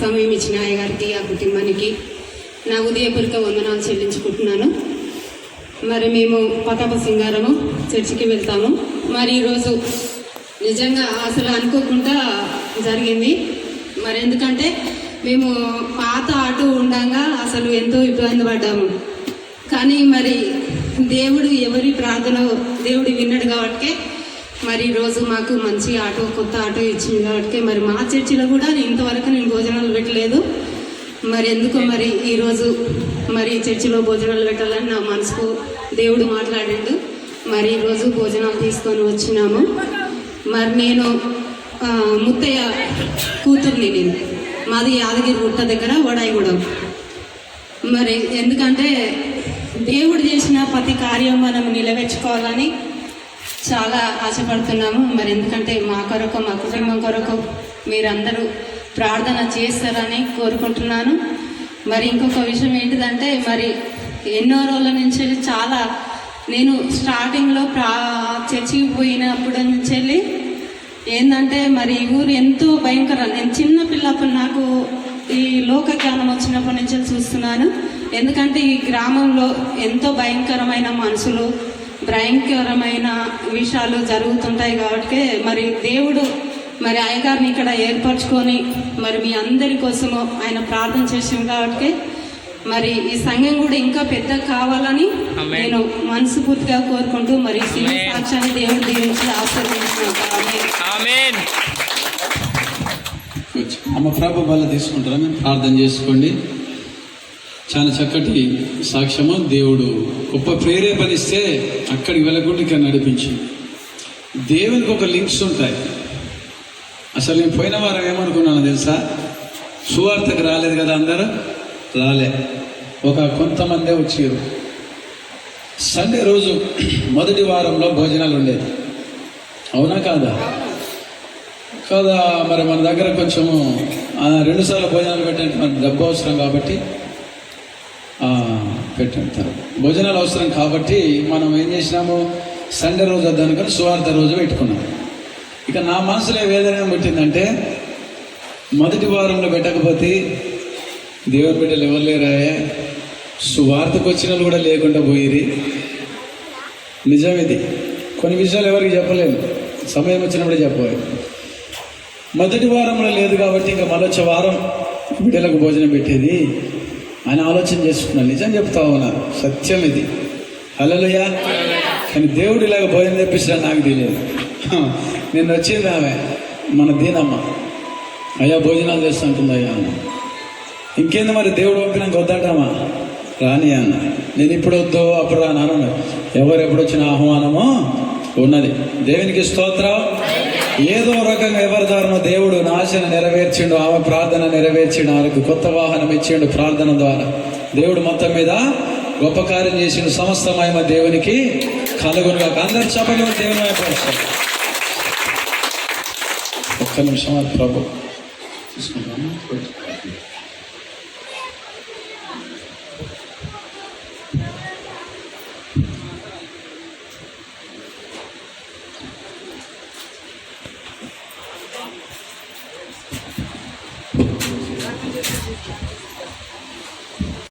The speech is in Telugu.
సమయం ఇచ్చిన అయ్యగారికి ఆ కుటుంబానికి నా ఉదయపూర్వక వందనాలు చెల్లించుకుంటున్నాను. మరి మేము పతాప సింగారము చర్చికి వెళ్తాము. మరి ఈరోజు నిజంగా అసలు అనుకోకుండా జరిగింది. మరి ఎందుకంటే మేము పాత ఆటో ఉండగా అసలు ఎంతో ఇబ్బంది పడ్డాము. కానీ మరి దేవుడు ఎవరి ప్రార్థన దేవుడు విన్నాడు కాబట్టి మరి ఈరోజు మాకు మంచి ఆటో కొత్త ఆటో ఇచ్చింది కాబట్టి మరి మా చర్చిలో కూడా ఇంతవరకు నేను భోజనాలు పెట్టలేదు. మరి ఎందుకో మరి ఈరోజు మరి చర్చిలో భోజనాలు పెట్టాలని నా మనసుకు దేవుడు మాట్లాడిండు. మరి ఈరోజు భోజనాలు తీసుకొని వచ్చినాము. మరి నేను ముత్తయ్య కూతుర్ని నేను. మాది యాదగిరి గుట్ట దగ్గర వడాయిగూడెం. మరి ఎందుకంటే దేవుడు చేసిన ప్రతి కార్యం మనం నిలవేర్చుకోవాలని చాలా ఆశపడుతున్నాము. మరి ఎందుకంటే మా కొరకు మా కుటుంబం కొరకు మీరందరూ ప్రార్థన చేస్తారని కోరుకుంటున్నాను. మరి ఇంకొక విషయం ఏంటిదంటే మరి ఎన్నో రోజుల నుంచి చాలా నేను స్టార్టింగ్లో ప్రా చర్చికి పోయినప్పటి నుంచి వెళ్ళి ఏంటంటే మరి ఈ ఊరు ఎంతో భయంకరం. నేను చిన్న పిల్లప్పుడు నాకు ఈ లోక జ్ఞానం వచ్చినప్పటి నుంచి చూస్తున్నాను. ఎందుకంటే ఈ గ్రామంలో ఎంతో భయంకరమైన మనుషులు భయంకరమైన విషయాలు జరుగుతుంటాయి కాబట్టి మరి దేవుడు మరి అయ్యగారిని ఇక్కడ ఏర్పరచుకొని మరి మీ అందరి కోసము ఆయన ప్రార్థన చేసాం కాబట్టి మరి ఈ సంఘం కూడా ఇంకా పెద్ద కావాలని. నేను మనస్ఫూర్తిగా కోరుకుంటూ మరి ఆమేన్. సాక్ష్యాన్ని దేవుడు దీవించి ఆశీర్వదించినాను ఆమెన్ అమ్మ ప్రభు వల్ల తీసుకుంటారా ప్రార్థన చేసుకోండి చాలా చక్కటి సాక్ష్యము. దేవుడు గొప్ప ప్రేరేపణిస్తే అక్కడికి వెళ్ళకుండా ఇక్కడ నడిపించింది. దేవునికి ఒక లింక్స్ ఉంటాయి. అసలు నేను పోయిన వారం ఏమనుకున్నాను తెలుసా? సువార్తకు రాలేదు కదా అందరూ? రాలే. ఒక కొంతమందే వచ్చారు. సండే రోజు మొదటి వారంలో భోజనాలు ఉండేది. అవునా కాదా? కాదా మరి మన దగ్గర కొంచెము రెండుసార్లు భోజనాలు పెట్టడానికి మనకు డబ్బు అవసరం కాబట్టి పెట్టంటారు. భోజనాలు అవసరం కాబట్టి మనం ఏం చేసినాము? సండే రోజు వద్దనుకొని సువార్త రోజు పెట్టుకున్నాం. ఇక నా మనసులో ఏ వేదన ఏం పుట్టిందంటే మొదటి వారంలో పెట్టకపోతే దేవుడి బిడ్డలు ఎవరు లేరాయే? సువార్తకు వచ్చిన వాళ్ళు కూడా లేకుండా పోయిరి నిజమేది కొన్ని విషయాలు ఎవరికి చెప్పలేము. సమయం వచ్చినప్పుడే చెప్పాలి మొదటి వారంలో లేదు కాబట్టి ఇంకా మరొచ్చే వారం బిడ్డలకు భోజనం పెట్టేది అని ఆలోచన చేసుకున్నాను నిజం చెప్తా ఉన్నా సత్యం ఇది. హలలుయా కానీ దేవుడు ఇలాగ భోజనం తెప్పించడం నాకు తెలియదు. నేను నిన్న వచ్చింది ఆమె మన దీనమ్మ. అయ్యా భోజనాలు చేస్తుంటుంది అయ్యా అన్న. ఇంకేంది మరి దేవుడు పంపినాక వద్దాటమ్మా రాని అన్న. నేను ఇప్పుడు వద్దు అప్పుడు రాను అన్నాను ఎవరు ఎప్పుడు వచ్చిన ఆహ్వానమో ఉన్నది. దేవునికి స్తోత్రం. ఏదో రకంగా ఎవరి దేవుడు నాశన నెరవేర్చిండు ఆమె ప్రార్థన నెరవేర్చిండు ఆమెకు కొత్త వాహనం ఇచ్చిండు ప్రార్థన ద్వారా. దేవుడు మొత్తం మీద గొప్ప కార్యం చేసిండు సమస్తమైన మహిమ దేవునికి కలుగునుగా అందరు సభలో దేవుని వైపు ఒక్క నిమిషం ప్రభు. తీసుకుంటాను.